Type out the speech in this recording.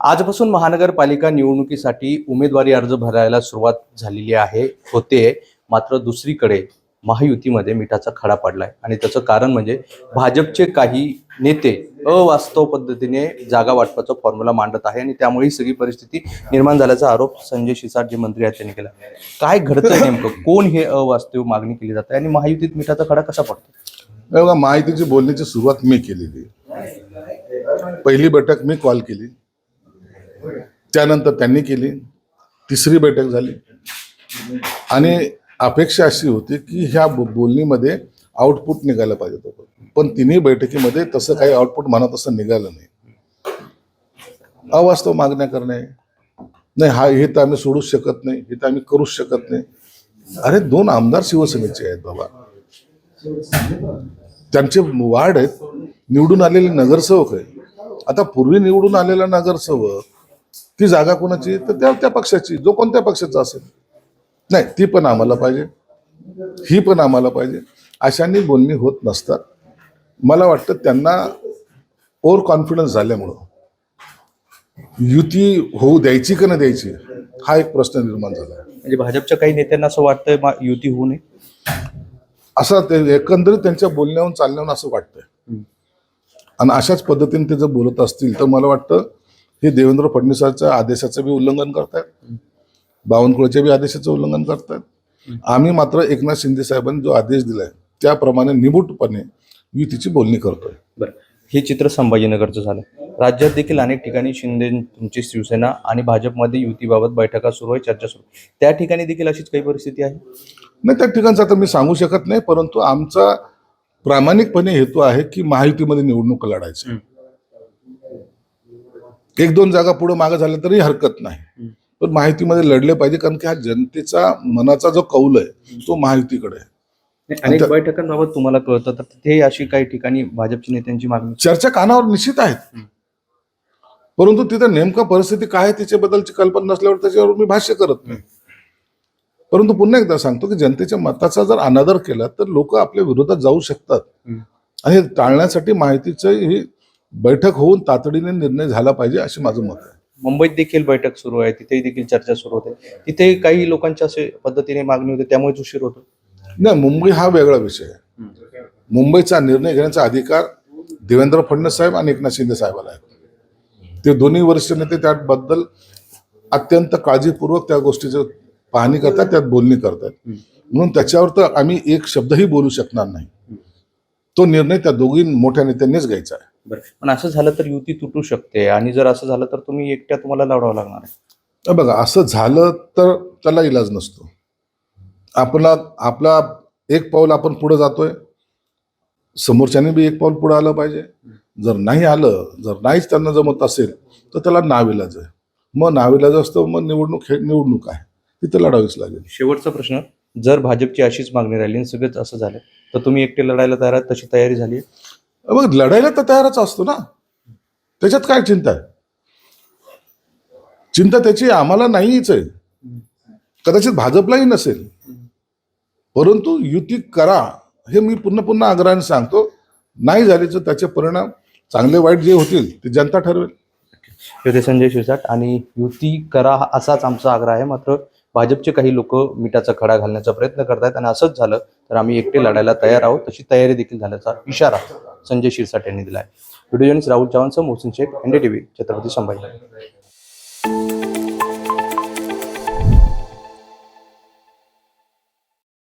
आजपासून महानगरपालिका निवडणुकीसाठी उमेदवारी अर्ज भरायला सुरुवात झालेली आहे होते. मात्र दुसरीकडे महायुतीमध्ये मिठाचा खडा पडलाय आणि त्याचं कारण म्हणजे भाजपचे काही नेते अवास्तव पद्धतीने जागा वाटपाचा फॉर्म्युला मांडत आहे आणि त्यामुळे ही सगळी परिस्थिती निर्माण झाल्याचा आरोप संजय शिसाट जे मंत्री आहेत त्यांनी केला. काय घडतंय नेमकं? कोण हे अवास्तव मागणी केली जाते? आणि महायुतीत मिठाचा खडा कसा पडतो? बघा बोलण्याची सुरुवात मी केलेली पहिली बैठक मी कॉल केली. त्यानंतर त्यांनी केली. तिसरी बैठक झाली. आणि अपेक्षा अशी होती की ह्या बोलणीमध्ये आउटपुट निघायला पाहिजे होतं. पण तिन्ही बैठकीमध्ये तसं काही आउटपुट म्हणा तसं निघालं नाही. अवास्तव मागण्या करणे. नाही हा हे तर आम्ही सोडूच शकत नाही. हे तर आम्ही करूच शकत नाही. अरे दोन आमदार शिवसेनेचे आहेत बाबा. त्यांचे वार्ड आहेत. निवडून आलेले नगरसेवक आहे आता पूर्वी निवडून आलेला नगरसेवक ती जागा कोणाची? तर त्या त्या पक्षाची जो कोणत्या पक्षाचा असेल. नाही ती पण आम्हाला पाहिजे. ही पण आम्हाला पाहिजे. अशांनी बोलणी होत नसतात. मला वाटतं त्यांना ओव्हर कॉन्फिडन्स झाल्यामुळं. युती होऊ द्यायची का नाही द्यायची हा एक प्रश्न निर्माण झाला आहे. म्हणजे भाजपच्या काही नेत्यांना असं वाटतंय युती होऊ नये? असं ते एकंदरीत त्यांच्या बोलण्याहून चालण्याहून असं वाटतंय. आणि अशाच पद्धतीने ते जर बोलत असतील तर मला वाटतं हे देवेंद्र फडणवीसांच्या आदेशाचं बी उल्लंघन करतायत. बावनकुळेच्या बी आदेशाचं उल्लंघन करतायत. आम्ही मात्र एकनाथ शिंदे साहेबांनी जो आदेश दिलाय त्याप्रमाणे निमूटपणे युतीची बोलणी करतोय. बरं. हे चित्र संभाजीनगरचं झालं. राज्यात देखील अनेक ठिकाणी शिंदे तुमची शिवसेना आणि भाजपमध्ये युतीबाबत बैठका सुरू आहे चर्चा सुरू. आहे. त्या ठिकाणी देखील अशीच काही परिस्थिती आहे? नाही त्या ठिकाणचं आता मी सांगू शकत नाही परंतु आमचा प्रामाणिकपणे हेतू आहे की महायुतीमध्ये निवडणूक लढायची एक दोन जागा पुढे मागे झाल्या तरी हरकत नाही. पण माहितीमध्ये लढले पाहिजे कारण की हा जनतेचा मनाचा जो कौल आहे तो महायुतीकडे आहे. अनेक बैठकांबाबत तुम्हाला कळतं. तर तिथे अशी काही ठिकाणी भाजपच्या नेत्यांची मागणी चर्चा कानावर निश्चित आहेत. परंतु तिथं नेमकं परिस्थिती काय आहे त्याच्याबद्दलची कल्पना नसल्यावर त्याच्यावर मी भाष्य करत नाही. परंतु पुन्हा एकदा सांगतो की जनतेच्या मताचा जर अनादर केला तर लोक आपल्या विरोधात जाऊ शकतात. आणि हे टाळण्यासाठी माहितीचं ही बैठक होऊन तातडीने निर्णय झाला पाहिजे अशी माझं मत आहे. मुंबईत देखील बैठक सुरू आहे तिथेही देखील चर्चा सुरू होते. तिथे काही लोकांच्या असे पद्धतीने मागणी होते त्यामुळेच उशीर होतो. नाही मुंबई हा वेगळा विषय आहे. मुंबईचा निर्णय घेण्याचा अधिकार देवेंद्र फडणवीस साहेब आणि एकनाथ शिंदे साहेबाला आहे. ते दोन्ही वरिष्ठ नेते त्याबद्दल अत्यंत काळजीपूर्वक त्या गोष्टीचं पाहणी करतात त्यात बोलणी करतात. म्हणून त्याच्यावर तर आम्ही एक शब्दही बोलू शकणार नाही. तो निर्णय त्या दोघी मोठ्या नेत्यांनीच घ्यायचा आहे. बरं. पण असं झालं तर युती तुटू शकते आणि जर असं झालं तर तुम्ही एकट्या तुम्हाला लढावं लागणार आहे. बघा असं झालं तर त्याला इलाज नसतो. आपला आपला एक पाऊल आपण पुढे जातोय. समोरच्याने बी एक पाऊल पुढे आलं पाहिजे. जर नाही आलं जर नाहीच त्यांना जमत असेल तर त्याला नाविलाज आहे. मग नाविलाज असतो मग निवडणूक हे निवडणूक आहे. तिथे लढावीच लागेल. शेवटचा प्रश्न जर भाजपची अशीच मागणी राहिली आणि सगळंच असं झालं तर तुम्ही एकटे लढायला तयार आहात तशी तयारी झाली मग लढायला तर तयारच असतो ना. त्याच्यात काय चिंता आहे? चिंता त्याची आम्हाला नाहीच आहे. कदाचित भाजपलाही नसेल. परंतु युती करा हे मी पुन्हा पुन्हा आग्रहाने सांगतो. नाही झाले तर त्याचे परिणाम चांगले वाईट जे होतील ते जनता ठरवेल. संजय शिरसाट आणि युती करा असाच आमचा आग्रह आहे मात्र भाजपचे काही लोक मिठाचा खडा घालण्याचा प्रयत्न करतायत आणि असंच झालं तर आम्ही एकटे लढायला तयार आहोत. तशी तयारी देखील झाल्याचा इशारा संजय शिरसाट यांनी दिला आहे व्हिडिओ जर्नलिस्ट राहुल चव्हाणसह मोहसिन शेख एनडीटीव्ही छत्रपती संभाजी.